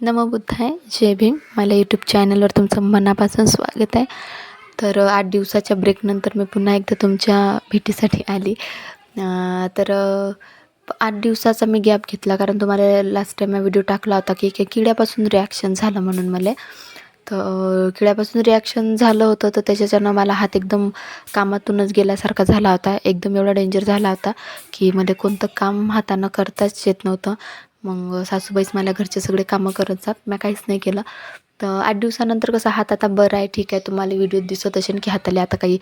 नमो बुद्धाय जय भीम. मला यूट्यूब चॅनलवर तुमचं मनापासून स्वागत आहे. तर आठ दिवसाच्या ब्रेकनंतर मी पुन्हा एकदा तुमच्या भेटीसाठी आली. तर आठ दिवसाचा मी गॅप घेतला कारण तुम्हाला लास्ट टाईम व्हिडिओ टाकला होता की एका किड्यापासून रिॲक्शन झालं म्हणून मला. तर किड्यापासून रिॲक्शन झालं होतं तर त्याच्याच्यानं मला हात एकदम कामातूनच गेल्यासारखा झाला होता. एकदम एवढा डेंजर झाला होता की मध्ये कोणतं काम हातानं करताच येत नव्हतं. मग सासूबाईच मला घरचे सगळे कामं करत जात. मी काहीच नाही केलं. तर आठ दिवसानंतर कसं हात आता बरं आहे ठीक आहे. तुम्हाला व्हिडिओ दिसत असेल की हाताला आता काही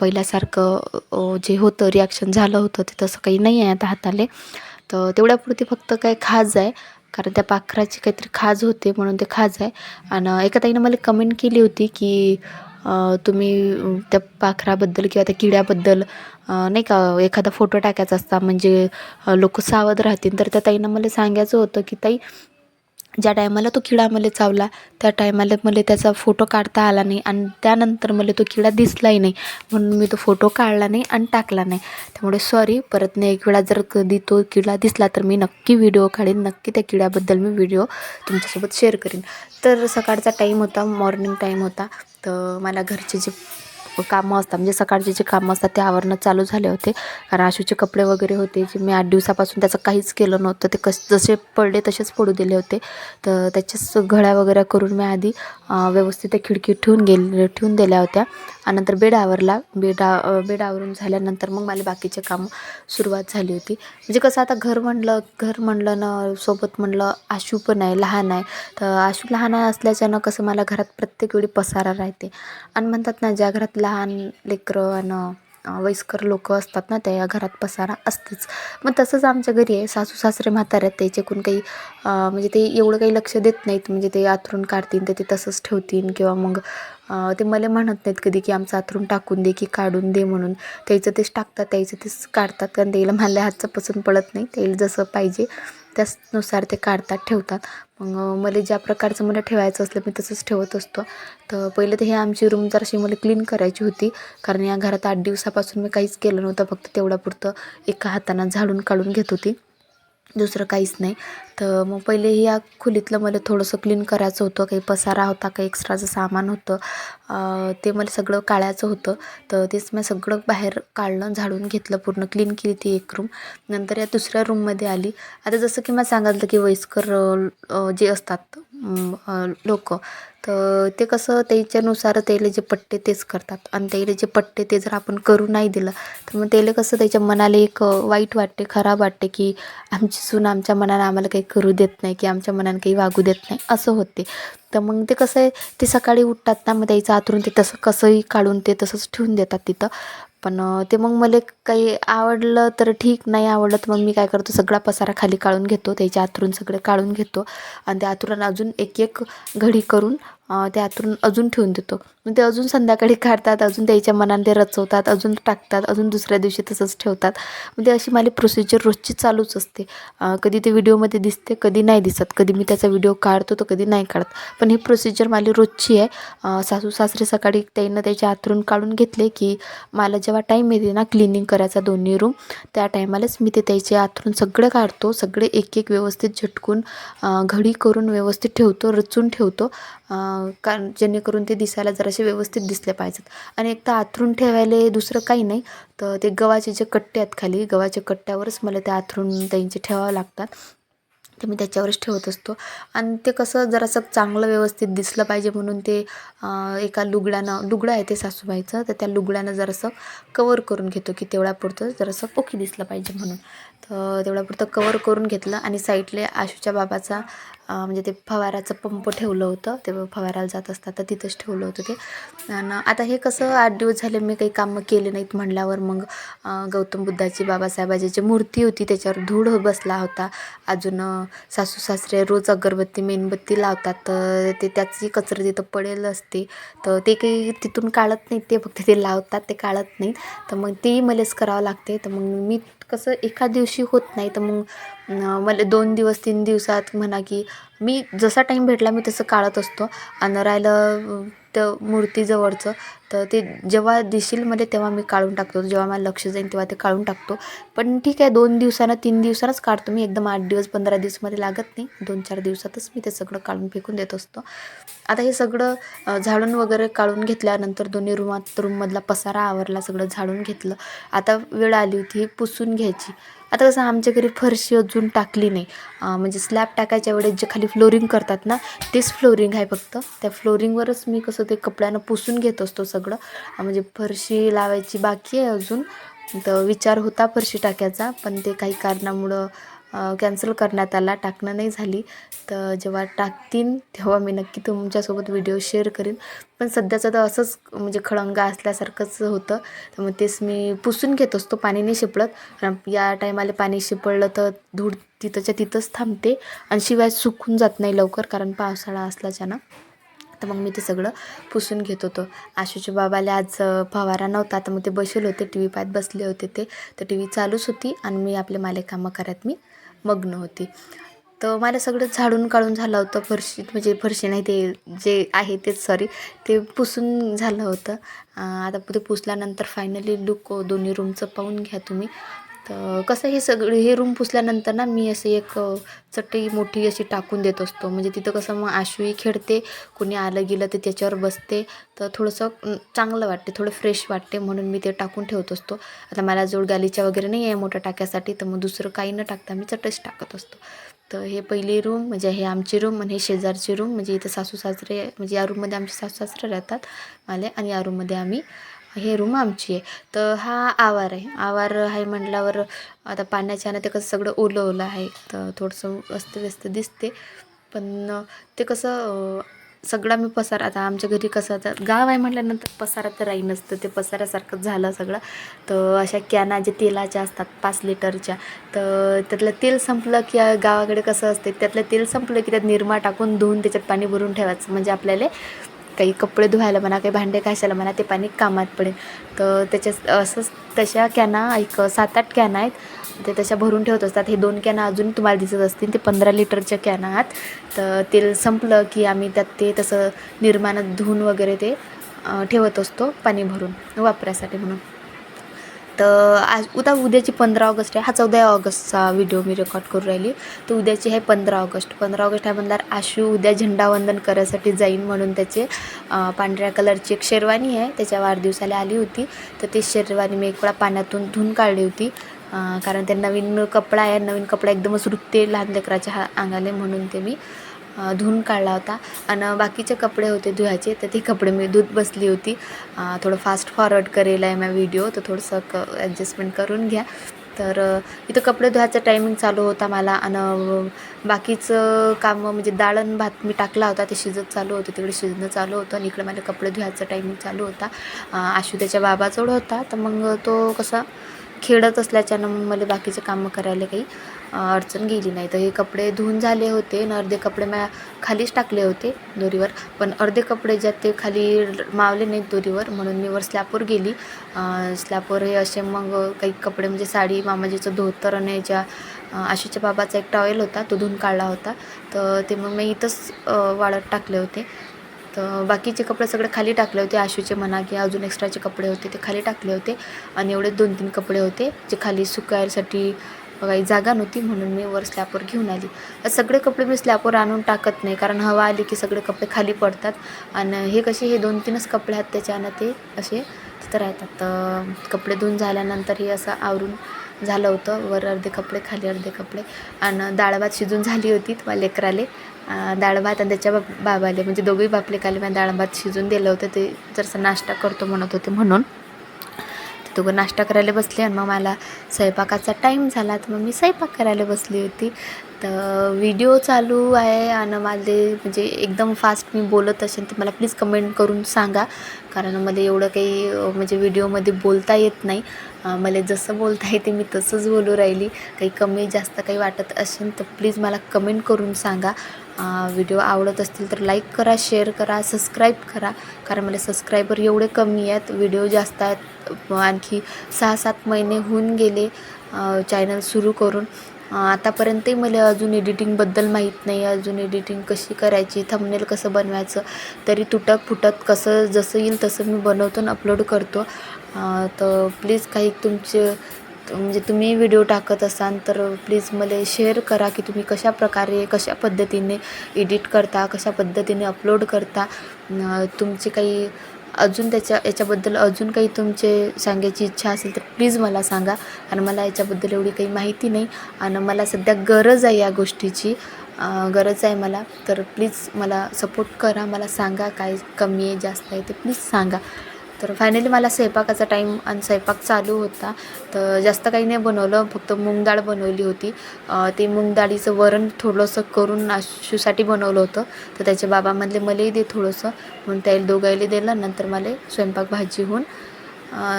पहिल्यासारखं जे होतं रिॲक्शन झालं होतं ते तसं काही नाही आहे आता हाताले. तर तेवढ्यापुरती फक्त काय खाज आहे. कारण त्या पाखराची काहीतरी खाज होते म्हणून ते खाज आहे. आणि एका ताईनं मला कमेंट केली होती की तुम्ही त्या पाखराबद्दल किंवा त्या किड्याबद्दल नाही का एखादा फोटो टाकायचा असता म्हणजे लोक सावध राहतील. तर त्या ताईनं मला सांगायचं होतं की ताई ज्या टायमाला तो किडा मला चावला त्या टायमाला मला त्याचा फोटो काढता आला नाही आणि त्यानंतर मला तो किडा दिसलाही नाही. म्हणून मी तो फोटो काढला नाही आणि टाकला नाही. त्यामुळे सॉरी परत नाही एक वेळा जर कधी तो किडा दिसला तर मी नक्की व्हिडिओ काढेन नक्की त्या किड्याबद्दल मी व्हिडिओ तुमच्यासोबत शेअर करीन. तर सकाळचा टाईम होता मॉर्निंग टाईम होता. तर मला घरचे जे कामं असतात. म्हणजे सकाळचे जे कामं असतात ते आवरणं चालू झाले होते. कारण आशूचे कपडे वगैरे होते जे मी आठ दिवसापासून त्याचं काहीच केलं नव्हतं. ते कस जसे पडले तसेच पडू दिले होते. तर त्याच्याच घड्या वगैरे करून मी आधी व्यवस्थित त्या खिडकी ठेवून गेले ठेवून दिल्या होत्या. आणि नंतर बेड आवरला. बेडा बेड आवरून झाल्यानंतर मग मला बाकीचे कामं सुरुवात झाली होती. म्हणजे कसं आता घर म्हणलं घर म्हणलं ना सोबत म्हणलं आशू पण आहे लहान आहे. तर आशू लहान आहे असल्याच्यानं कसं मला घरात प्रत्येक वेळी पसारा राहते. आणि म्हणतात ना ज्या घरात लहान लेकरं आणि वयस्कर लोक असतात ना त्या घरात पसारा असतेच. मग तसंच आमच्या घरी आहे. सासू सासरे म्हातारे आहेत. कोण काही म्हणजे ते एवढं काही लक्ष देत नाहीत. म्हणजे ते आथरून काढतील तर ते तसंच ठेवतील किंवा मग ते मला म्हणत नाहीत कधी की आमचं आथरून टाकून दे की काढून दे म्हणून. त्याचं तेच टाकतात त्याचं तेच काढतात. कारण त्याला मला हातचं पसंत पडत नाही. त्याला जसं पाहिजे. त्याचनुसार ते काढतात ठेवतात. मग मला ज्या प्रकारचं मला ठेवायचं असलं मी तसंच ठेवत असतो. तर पहिले तर हे आमची रूम जराशी मला क्लीन करायची होती कारण या घरात आठ दिवसापासून मी काहीच केलं नव्हतं फक्त तेवढ्यापुरतं एका हातानं झाडून काढून घेत होती. दुसरं काहीच नाही. तर मग पहिले या खोलीतलं मला थोडंसं क्लीन करायचं होतं. काही पसारा होता काही एक्स्ट्राचं सामान होतं. ते मला सगळं काढायचं होतं. तर तेच मी सगळं बाहेर काढलं झाडून घेतलं. पूर्ण क्लीन केली ती एक रूम नंतर या दुसऱ्या रूममध्ये आली. आता जसं की मला सांगितलं की वयस्कर जे असतात लोक. तर ते कसं त्याच्यानुसार त्याला जे पट्टे तेच करतात. आणि त्याला जे पट्टे ते जर आपण करू नाही दिलं तर मग त्याला कसं त्याच्या मनाला एक वाईट वाटते खराब वाटते की आमची सून आमच्या मनानं आम्हाला काही करू देत नाही की आमच्या मनानं काही वागू देत नाही असं होते. तर मग ते कसं आहे ते सकाळी उठतात ना मग त्याचं आतरून ते तसं कसंही काढून ते तसंच ठेवून देतात तिथं. पण ते मग मला काही आवडलं तर ठीक नाही आवडलं तर मग मी काय करतो सगळा पसारा खाली काढून घेतो त्याच्या आतरून सगळे काढून घेतो. आणि त्या आतरून अजून एक एक घडी करून अं, त्या अजून ठेवून देतो. मग ते अजून संध्याकाळी काढतात अजून त्याच्या मनाने ते रचवतात अजून टाकतात अजून दुसऱ्या दिवशी तसंच ठेवतात. म्हणजे अशी माझी प्रोसिजर रोजची चालूच असते. कधी ते व्हिडिओमध्ये दिसते कधी नाही दिसत. कधी मी त्याचा व्हिडिओ काढतो तर कधी नाही काढत. पण ही प्रोसिजर माझी रोजची आहे. सासू सासरे सकाळी त्यांना त्याच्या आतरून काढून घेतले की मला जेव्हा टाईम येते ना क्लिनिंग करायचा दोन्ही रूम त्या टायमालाच मी ते त्याचे आतरून सगळं काढतो सगळे एक एक व्यवस्थित झटकून घडी करून व्यवस्थित ठेवतो रचून ठेवतो. कारण जेणेकरून ते दिसायला जरासे व्यवस्थित दिसले पाहिजेत. आणि एक तर आथरून ठेवायला दुसरं काही नाही तर ते गव्हाचे जे कट्टे आहेत खाली गव्हाच्या कट्ट्यावरच मला ते आथरून त्यांचे ठेवावं लागतात. ते मी त्याच्यावरच ठेवत असतो. आणि ते कसं जरासं चांगलं व्यवस्थित दिसलं पाहिजे म्हणून ते एका लुगड्यानं लुगडं आहे ते सासूबाईचं तर त्या लुगड्यानं जरासं कवर करून घेतो की तेवढ्यापुरतं जरासं ओके दिसलं पाहिजे म्हणून. तर तेवढ्यापुरतं कवर करून घेतलं आणि साईडले आशूच्या बाबाचा म्हणजे ते फवाराचं पंप ठेवलं होतं. ते फवाराला जात असतात तर तिथंच ठेवलं होतं ते. आणि आता हे कसं आठ दिवस झाले मी काही कामं केले नाहीत म्हणल्यावर मग गौतम बुद्धाची बाबासाहेबाची मूर्ती होती त्याच्यावर धूळ बसला होता. अजून सासू सासरे रोज अगरबत्ती मेणबत्ती लावतात तर ते त्याची कचरा तिथं पडेल असते. तर ते काही तिथून काढत नाहीत ते फक्त ते लावतात ते काढत नाहीत. तर मग तेही मलाच करावं लागते. तर मग मी कसं एका दिवशी होत नाही तर मग मला दोन दिवस तीन दिवसात म्हणा की मी जसा टाईम भेटला मी तसं काढत असतो. आणि राहिलं त्या मूर्तीजवळचं. तर ते जेव्हा दिसेल मध्ये तेव्हा मी काढून टाकतो. जेव्हा मला लक्ष जाईल तेव्हा ते काढून टाकतो. पण ठीक आहे दोन दिवसानं तीन दिवसानंच काढतो मी. एकदम आठ दिवस पंधरा दिवसमध्ये लागत नाही. दोन चार दिवसातच मी ते सगळं काढून फेकून देत असतो. आता हे सगळं झाडून वगैरे काढून घेतल्यानंतर दोन्ही रूमात रूममधला पसारा आवरला सगळं झाडून घेतलं. आता वेळ आली होती ही पुसून घ्यायची. आता कसं आमच्या घरी फरशी अजून टाकली नाही. म्हणजे स्लॅब टाकायच्या वेळेस जे खाली फ्लोरिंग करतात ना तेच फ्लोरिंग आहे फक्त. त्या फ्लोरिंगवरच मी कसं ते कपड्यानं पुसून घेत असतो सगळं. सगळं. म्हणजे फरशी लावायची बाकी आहे अजून. तर विचार होता फरशी टाकायचा पण ते काही कारणामुळं कॅन्सल करण्यात आला टाकणं नाही झाली. तर जेव्हा टाकतीन तेव्हा मी नक्की तुमच्यासोबत व्हिडिओ शेअर करीन. पण सध्याचं तर असंच म्हणजे खळंगा असल्यासारखंच होतं. तर मग तेच मी पुसून घेत असतो पाणी नाही शिपडत. कारण या टायमाला पाणी शिपडलं तर धूळ तिथंच्या तिथंच थांबते. आणि शिवाय सुकून जात नाही लवकर कारण पावसाळा असल्याच्यानं तर मग मी ते सगळं पुसून घेत होतो. आशूच्या बाबाला आज फवारा नव्हता तर मग ते बसेल होते टी व्ही पाहत बसले होते ते. तर टी व्ही चालूच होती आणि मी आपले माले कामं करत मी मग्न होती. तर मला सगळं झाडून काढून झालं होतं फरशी म्हणजे फरशी नाही ते जे आहे तेच सॉरी ते पुसून झालं होतं. आता ते पुसल्यानंतर फायनली लुक दोन्ही रूमचं पाहून घ्या तुम्ही. तर कसं हे सगळं हे रूम पुसल्यानंतर ना मी असं एक चटई मोठी अशी टाकून देत असतो. म्हणजे तिथं कसं मग आशूही खेळते कोणी आलं गेलं तर त्याच्यावर बसते. तर थोडंसं चांगलं वाटते थोडं फ्रेश वाटते म्हणून मी ते टाकून ठेवत असतो. आता मला जोड गालीच्या वगैरे नाही आहे मोठ्या टाक्यासाठी तर मग दुसरं काही न टाकता मी चटईच टाकत असतो. तर हे पहिली रूम म्हणजे हे आमची रूम आणि हे शेजारची रूम. म्हणजे इथं सासू सासरे म्हणजे या रूममध्ये आमचे सासू सासरे राहतात माले आणि या रूममध्ये आम्ही हे रूम आमची आहे. तर हा आवार आहे. आवार आहे म्हटल्यावर आता पाण्याच्यानं ते कसं सगळं ओलं ओलं आहे. तर थोडंसं अस्तव्यस्त दिसते. पण ते कसं सगळा मी पसारा आता आमच्या घरी कसं आता गाव आहे म्हटल्यानंतर पसारा तर राही नसतं. ते पसाऱ्यासारखं झालं सगळं. तर अशा कॅना जे तेलाच्या असतात पाच लिटरच्या तर त्यातलं तेल संपलं की गावाकडे कसं असते त्यातलं तेल संपलं की त्यात निरमा टाकून धुवून त्याच्यात पाणी भरून ठेवायचं. म्हणजे आपल्याला काही कपडे धुवायला म्हणा काही भांडे घासायला म्हणा ते पाणी कामात पडेल. तर त्याच्या असंच तशा कॅना एक सात आठ कॅना आहेत. ते तशा भरून ठेवत असतात. हे दोन कॅना अजून तुम्हाला दिसत असतील. ते पंधरा लिटरच्या कॅना आहेत. तर तेल संपलं की आम्ही त्यात ते तसं निर्माणात धुवून वगैरे ते ठेवत असतो पाणी भरून वापरासाठी म्हणून. तर आज उद्या उद्याची पंधरा ऑगस्ट आहे. हा चौदा ऑगस्टचा व्हिडिओ मी रेकॉर्ड करून राहिली. तर उद्याची आहे पंधरा ऑगस्ट. पंधरा ऑगस्ट आहे म्हणल्यावर आशू उद्या झेंडावंदन करायसाठी जाईन म्हणून त्याचे पांढऱ्या कलरची एक शेरवानी आहे. त्याच्या वाढदिवसाला आली होती. तर ती शेरवानी मी एक वेळा पाण्यातून धुवून काढली होती. कारण ते नवीन कपडा आहे. नवीन कपडा एकदमच रुतते लहान लेकराच्या हा म्हणून ते मी धुवून काढला होता. आणि बाकीचे कपडे होते धुवायचे तर ते कपडे मी धुत बसली होती. थोडं फास्ट फॉरवर्ड करेल आहे माझा व्हिडिओ तर थोडंसं क ॲडजस्टमेंट करून घ्या. तर इथं कपडे धुवायचा टायमिंग चालू होता मला. आणि बाकीचं कामं म्हणजे डाळण भात मी टाकला होता ते शिजत चालू होतं तिकडे शिजणं चालू होतं. आणि इकडे मला कपडे धुवायचा टायमिंग चालू होता. आशु त्याच्या बाबाजवळ होता. तर मग तो कसा खेळत असल्याच्यानं मग मला बाकीचे कामं करायला काही अडचण गेली नाही. तर हे कपडे धुवून झाले होते आणि अर्धे कपडे मी खालीच टाकले होते दोरीवर. पण अर्धे कपडे ज्यात ते खाली मावले नाहीत दोरीवर म्हणून मी वर स्लॅपवर गेली. स्लॅपवर हे असे मग काही कपडे म्हणजे साडी मामाजीचं धोतर आणि ज्या आशीच्या बाबाचा एक टॉवेल होता तो धुवून काढला होता. तर ते मग मी इथंच वाळत टाकले होते. तर बाकीचे कपडे सगळे खाली टाकले होते. आशूचे म्हणा की अजून एक्स्ट्राचे कपडे होते ते खाली टाकले होते. आणि एवढे दोन तीन कपडे होते जे खाली सुकायसाठी काही जागा नव्हती म्हणून मी वर स्लॅपवर घेऊन आली. सगळे कपडे मी स्लॅपवर आणून टाकत नाही कारण हवा आली की सगळे कपडे खाली पडतात. आणि हे कसे हे दोन तीनच कपडे आहेत त्याच्यानं ते असे तिथं राहतात. तर कपडे धुवून झाल्यानंतर हे असं आवरून झालं होतं. वर अर्धे कपडे खाली अर्धे कपडे. आणि डाळ भात शिजून झाली होती मला लेकराले. डाळ भात आणि त्याच्या बाब बाबाले. म्हणजे दोघेही बापले काले मी डाळ भात शिजून दिलं होतं. ते जसं नाश्ता करतो म्हणत होते म्हणून. ते दोघं नाश्ता करायला बसले आणि मग मला स्वयंपाकाचा टाईम झाला. तर मग मी स्वयंपाक करायला बसली होती. तर व्हिडिओ चालू आहे आणि माझे म्हणजे एकदम फास्ट मी बोलत असेल तर मला प्लीज कमेंट करून सांगा. कारण मला एवढं काही म्हणजे व्हिडिओमध्ये बोलता येत नाही. मला जसं बोलता येते मी तसंच बोलू राहिली. काही कमी जास्त काही वाटत असेल तर प्लीज मला कमेंट करून सांगा. व्हिडिओ आवडत असतील तर लाईक करा शेअर करा सबस्क्राईब करा. कारण मला सबस्क्रायबर एवढे कमी आहेत व्हिडिओ जास्त आहेत. आणखी सहा सात महिने होऊन गेले चॅनल सुरू करून. आतापर्यंतही मला अजून एडिटिंगबद्दल माहीत नाही अजून एडिटिंग कशी करायची थंबनेल कसं बनवायचं तरी तुटक फुटत कसं जसं येईल तसं मी बनवतो आणि अपलोड करतो. तर प्लीज काही तुमचे म्हणजे तुम्ही व्हिडिओ टाकत असाल तर प्लीज मला शेअर करा की तुम्ही कशा प्रकारे कशा पद्धतीने एडिट करता कशा पद्धतीने अपलोड करता. तुमचे काही अजून त्याच्या याच्याबद्दल अजून काही तुमचे सांगायची इच्छा असेल तर प्लीज मला सांगा. आणि मला याच्याबद्दल एवढी काही माहिती नाही. आणि मला सध्या गरज आहे या गोष्टीची. गरज आहे मला. तर प्लीज मला सपोर्ट करा. मला सांगा काय कमी आहे जास्त आहे ते प्लीज सांगा. तर फायनली मला स्वयंपाकाचा टाईम आणि स्वयंपाक चालू होता. तर जास्त काही नाही बनवलं फक्त मूग डाळ बनवली होती. ते मूग डाळीचं वरण थोडंसं करून आशूसाठी बनवलं होतं. तर त्याचे बाबा म्हणले मलाही दे थोडंसं. म्हणून त्याला दोघायला दिलं नंतर मला स्वयंपाक भाजी होऊन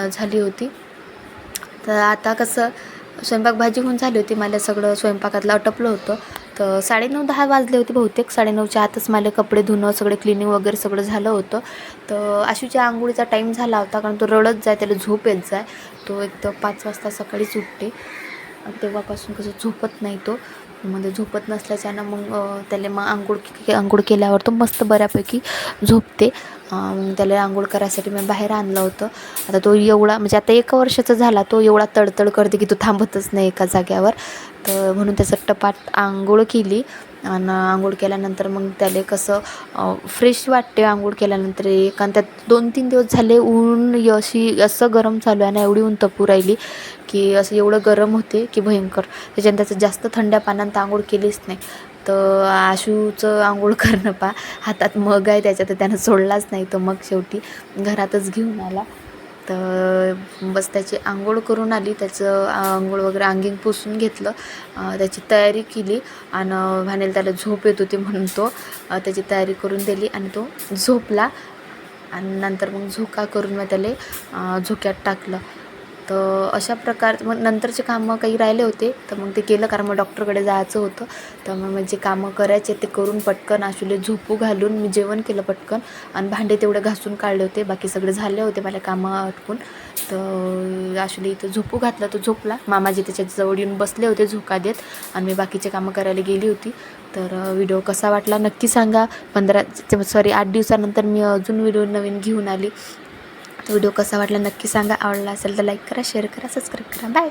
झाली होती. तर आता कसं स्वयंपाक भाजी होऊन झाली होती. मला सगळं स्वयंपाकातलं अटपलं होतं. तर साडेनऊ दहा वाजले होते बहुतेक. साडेनऊच्या आतच मला कपडे धुणं सगळे क्लिनिंग वगैरे सगळं झालं होतं. तर आशूच्या आंघोळीचा टाईम झाला होता कारण तो रडत जाय त्याला झोप येत जाय. तो एक तर पाच वाजता सकाळीच उठते. तेव्हापासून कसं झोपत नाही तो. म्हणजे झोपत नसल्याच्यानं मग त्याला मग आंघोळ आंघोळ केल्यावर तो मस्त बऱ्यापैकी झोपते. त्याला आंघोळ करायसाठी मी बाहेर आणलं होतं. आता तो एवढा म्हणजे आता एका वर्षाचा झाला तो एवढा तडतड करते की तो थांबतच नाही एका जाग्यावर. तर म्हणून त्याचं टपाट आंघोळ केली. आणि आंघोळ केल्यानंतर मग त्याला कसं फ्रेश वाटते आंघोळ केल्यानंतर एक आणि त्यात दोन तीन दिवस झाले ऊन अशी असं गरम चालू आहे ना एवढी ऊन तपू राहिली की असं एवढं गरम होते की भयंकर. त्याच्यानं त्याचं जास्त थंड्या पाण्यात आंघोळ केलीच नाही. तर आशूचं आंघोळ करणं पा हातात मग आहे त्याच्यात तर त्यानं सोडलाच नाही तो मग शेवटी. घरातच घेऊन आला. तर बस त्याची आंघोळ करून आली. त्याचं आंघोळ वगैरे अंगीन पुसून घेतलं. त्याची तयारी केली आणि भानेल त्याला झोप येत होती म्हणून तो त्याची तयारी करून दिली आणि तो झोपला. आणि नंतर मग झोका करून मग त्याला झोक्यात टाकलं. तर अशा प्रकार मग नंतरचे कामं काही राहिले होते तर मग ते केलं कारण मग डॉक्टरकडे जायचं होतं. तर मग म्हणजे कामं करायचे ते करून पटकन आशुले झोपू घालून मी जेवण केलं पटकन आणि भांडे तेवढे घासून काढले होते. बाकी सगळे झाले होते मला कामं अटकून. तर आशुले इथं झोपू घातलं तो झोपला. मामाजी त्याच्याजवळ येऊन बसले होते झोका देत आणि मी बाकीचे कामं करायला गेली होती. तर व्हिडिओ कसा वाटला नक्की सांगा. पंधरा सॉरी आठ दिवसानंतर मी अजून व्हिडिओ नवीन घेऊन आली. व्हिडिओ कसा वाटला नक्की सांगा. आवडला असेल तर लाईक करा शेअर करा सबस्क्राईब करा. बाय